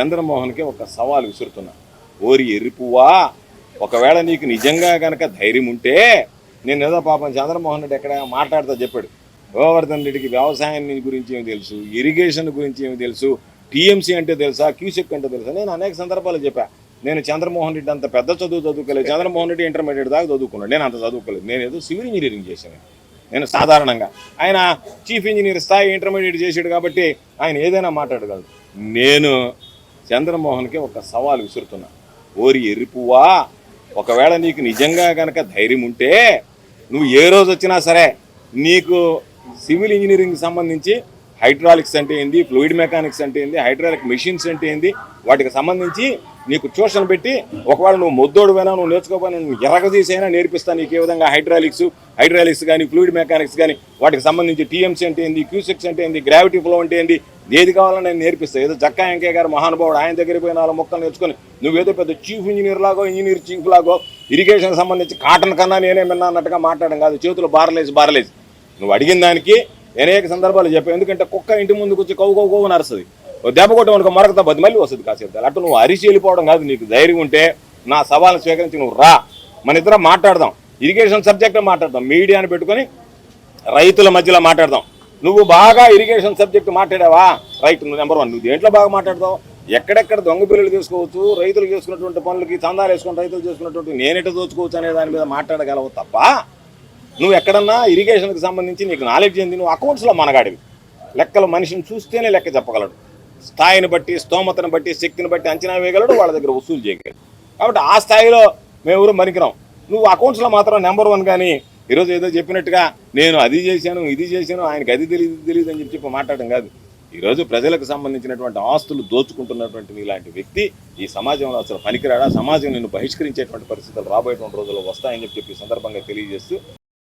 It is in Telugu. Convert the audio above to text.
చంద్రమోహన్కి ఒక సవాల్ విసురుతున్నా. ఓరి ఎరుపువా ఒకవేళ నీకు నిజంగా కనుక ధైర్యం ఉంటే నేను ఏదో పాపం చంద్రమోహన్ రెడ్డి ఎక్కడ మాట్లాడుతా చెప్పాడు. గోవర్ధన్ రెడ్డికి వ్యవసాయం గురించి ఏమి తెలుసు? ఇరిగేషన్ గురించి ఏమి తెలుసు? టీఎంసీ అంటే తెలుసా? క్యూసెక్ అంటే తెలుసా? నేను అనేక సందర్భాలు చెప్పా. నేను చంద్రమోహన్ రెడ్డి అంత పెద్ద చదువు చదువుకోలేదు. చంద్రమోహన్ రెడ్డి ఇంటర్మీడియట్ దాకా చదువుకున్నాడు. నేను అంత చదువుకోలేదు. నేను ఏదో సివిల్ ఇంజనీరింగ్ చేశాను. నేను సాధారణంగా. ఆయన చీఫ్ ఇంజనీర్ స్థాయి ఇంటర్మీడియట్ చేసాడు కాబట్టి ఆయన ఏదైనా మాట్లాడగలడు. నేను చంద్రమోహన్కి ఒక సవాల్ విసురుతున్నా. ఓరి ఎర్రిపువ్వా ఒకవేళ నీకు నిజంగా కనుక ధైర్యం ఉంటే నువ్వు ఏ రోజు వచ్చినా సరే నీకు సివిల్ ఇంజనీరింగ్ సంబంధించి హైడ్రాలిక్స్ అంటే ఏంది? ఫ్లూయిడ్ మెకానిక్స్ అంటే ఏంది? హైడ్రాలిక్ మెషిన్స్ అంటే ఏంది? వాటికి సంబంధించి నీకు ట్యూషన్ పెట్టి ఒకవేళ నువ్వు మొద్దోడువైనా నువ్వు నేర్చుకోపోయినా నువ్వు ఎరగదీసైనా నేర్పిస్తాను నీకు ఏ విధంగా హైడ్రాలిక్స్ హైడ్రాలిక్స్ కానీ ఫ్లూయిడ్ మెకానిక్స్ కానీ వాటికి సంబంధించి టీఎంసీ అంటే ఏంది? క్యూసెక్స్ అంటే ఏంది? గ్రావిటీ ఫ్లో అంటే ఏంది? ఏది కావాలో నేను నేర్పిస్తాను ఏదో జక్కా వెంకయ్య గారు మహానుభావుడు ఆయన దగ్గర పోయి నాలుగు మొక్కలు నేర్చుకొని నువ్వేదో పెద్ద చీఫ్ ఇంజనీర్ లాగో ఇంజనీర్ చీఫ్ లాగో ఇరిగేషన్ సంబంధించి కాటన్ కన్నా నేనే విన్నా అన్నట్టుగా మాట్లాడడం కాదు. చేతులు బారలేసి బారలేసి. నువ్వు అడిగిన దానికి అనేక సందర్భాలు చెప్పావు ఎందుకంటే కుక్క ఇంటి ముందుకు వచ్చి కౌ కౌ కవ్వు నరుస్తుంది దెబ్బ కొట్టమనుకో మరొక పది మళ్ళీ వస్తుంది కాసేపు. అట్లా నువ్వు అరిచి వెళ్ళిపోవడం కాదు నీకు ధైర్యం ఉంటే నా సవాల్ని స్వీకరించి నువ్వు రా. మన ఇద్దరం మాట్లాడదాం. ఇరిగేషన్ సబ్జెక్ట్ మాట్లాడదాం. మీడియాని పెట్టుకొని రైతుల మధ్యలో మాట్లాడదాం. నువ్వు బాగా ఇరిగేషన్ సబ్జెక్ట్ మాట్లాడావా? రైట్ నువ్వు నెంబర్ వన్ నువ్వు దేంట్లో బాగా మాట్లాడతావు? ఎక్కడెక్కడ దొంగ పిల్లలు తీసుకోవచ్చు రైతులు చేసుకున్నటువంటి పనులకి చందాలు వేసుకుని రైతులు చేసుకున్నటువంటి నేనెట దోచుకోవచ్చు అనే దాని మీద మాట్లాడగలవు తప్ప? నువ్వు ఎక్కడన్నా ఇరిగేషన్కి సంబంధించి నీకు నాలెడ్జ్ ఏంది నువ్వు అకౌంట్స్లో మనగాడివి. లెక్కలు మనిషిని చూస్తేనే లెక్క చెప్పగలడు. స్థాయిని బట్టి స్తోమతను బట్టి శక్తిని బట్టి అంచనా వేయగలడు వాళ్ళ దగ్గర వసూలు చేయగలడు. కాబట్టి ఆ స్థాయిలో మేము ఎవరు మరికినాం. నువ్వు అకౌంట్స్లో మాత్రం నెంబర్ వన్ కానీ ఈరోజు ఏదో చెప్పినట్టుగా నేను అది చేశాను ఇది చేశాను ఆయనకి అది తెలియదు తెలియదు అని చెప్పి చెప్పి మాట్లాడడం కాదు. ఈరోజు ప్రజలకు సంబంధించినటువంటి ఆస్తులు దోచుకుంటున్నటువంటి ఇలాంటి వ్యక్తి ఈ సమాజంలో అసలు పనికిరాడా? సమాజం నిన్ను బహిష్కరించేటువంటి పరిస్థితులు రాబోయేటువంటి రోజుల్లో వస్తాయని చెప్పి చెప్పి సందర్భంగా తెలియజేస్తూ